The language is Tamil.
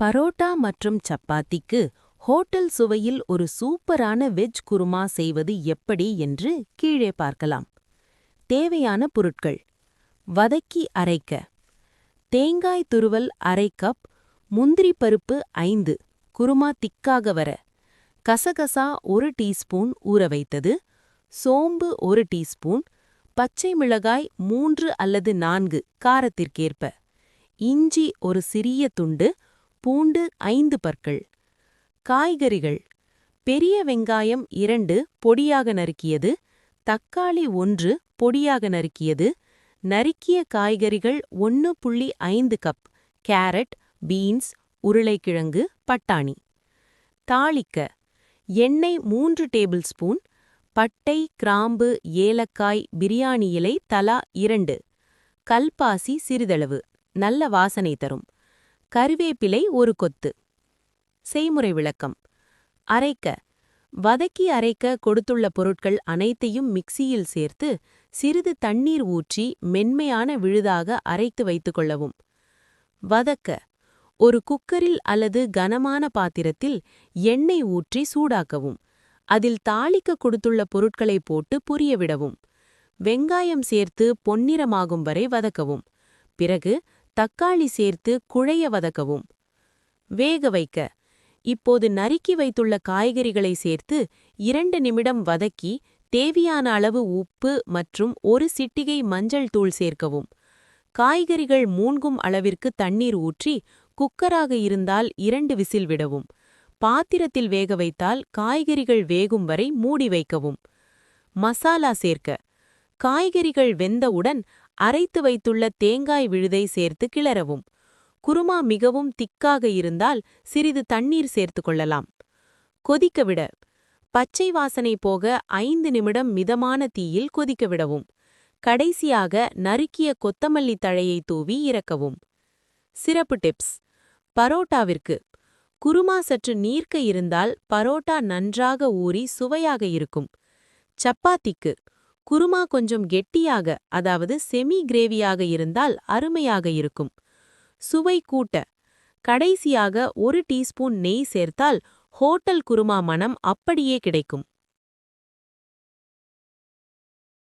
பரோட்டா மற்றும் சப்பாத்திக்கு ஹோட்டல் சுவையில் ஒரு சூப்பரான வெஜ் குருமா செய்வது எப்படி என்று கீழே பார்க்கலாம். தேவையான பொருட்கள். வதக்கி அரைக்க. தேங்காய் துருவல் அரை கப் முந்திரி பருப்பு ஐந்து குருமா திக்காக வர. கசகசா ஒரு டீஸ்பூன் ஊற வைத்தது. சோம்பு ஒரு டீஸ்பூன் பச்சை மிளகாய் மூன்று அல்லது நான்கு காரத்திற்கேற்ப. இஞ்சி ஒரு சிறிய துண்டு பூண்டு ஐந்து பற்கள். காய்கறிகள். பெரிய வெங்காயம் இரண்டு பொடியாக நறுக்கியது. தக்காளி ஒன்று பொடியாக நறுக்கியது. நறுக்கிய காய்கறிகள் ஒன்று புள்ளி ஐந்து கப். கேரட் பீன்ஸ் உருளைக்கிழங்கு பட்டாணி. தாளிக்க. எண்ணெய் மூன்று டேபிள் ஸ்பூன். பட்டை கிராம்பு ஏலக்காய் பிரியாணி இலை தலா இரண்டு. கல்பாசி சிறிதளவு. நல்ல வாசனை தரும். கருவேப்பிலை ஒரு கொத்து. செய்முறை விளக்கம். அரைக்க. வதக்கி அரைக்க கொடுத்துள்ள பொருட்கள் அனைத்தையும் மிக்சியில் சேர்த்து சிறிது தண்ணீர் ஊற்றி மென்மையான விழுதாக அரைத்து வைத்துக் கொள்ளவும். வதக்க. ஒரு குக்கரில் அல்லது கனமான பாத்திரத்தில் எண்ணெய் ஊற்றி சூடாக்கவும். அதில் தாளிக்க கொடுத்துள்ள பொருட்களை போட்டு புரியவிடவும். வெங்காயம் சேர்த்து பொன்னிறமாகும் வரை வதக்கவும். பிறகு தக்காளி சேர்த்து குழைய வதக்கவும். வேக வைக்க. இப்போது நறுக்கி வைத்துள்ள காய்கறிகளை சேர்த்து இரண்டு நிமிடம் வதக்கி தேவையான அளவு உப்பு மற்றும் ஒரு சிட்டிகை மஞ்சள் தூள் சேர்க்கவும். காய்கறிகள் மூழ்கும் அளவிற்கு தண்ணீர் ஊற்றி குக்கராக இருந்தால் இரண்டு விசில் விடவும். பாத்திரத்தில் வேக வைத்தால் காய்கறிகள் வேகும் வரை மூடி வைக்கவும். மசாலா சேர்க்க. காய்கறிகள் வெந்தவுடன் அரைத்து வைத்துள்ள தேங்காய் விழுதை சேர்த்து கிளறவும். குருமா மிகவும் திக்காக இருந்தால் சிறிது தண்ணீர் சேர்த்து கொள்ளலாம். கொதிக்க விட. பச்சை வாசனை போக ஐந்து நிமிடம் மிதமான தீயில் கொதிக்க விடவும். கடைசியாக நறுக்கிய கொத்தமல்லி தழையை தூவி இறக்கவும். சிறப்பு டிப்ஸ். பரோட்டாவிற்கு. குருமா சற்று நீர்க்க இருந்தால் பரோட்டா நன்றாக ஊறி சுவையாக இருக்கும். சப்பாத்திக்கு. குருமா கொஞ்சம் கெட்டியாக அதாவது செமி கிரேவியாக இருந்தால் அருமையாக இருக்கும். சுவை கூட்ட. கடைசியாக ஒரு டீஸ்பூன் நெய் சேர்த்தால் ஹோட்டல் குருமா மனம் அப்படியே கிடைக்கும்.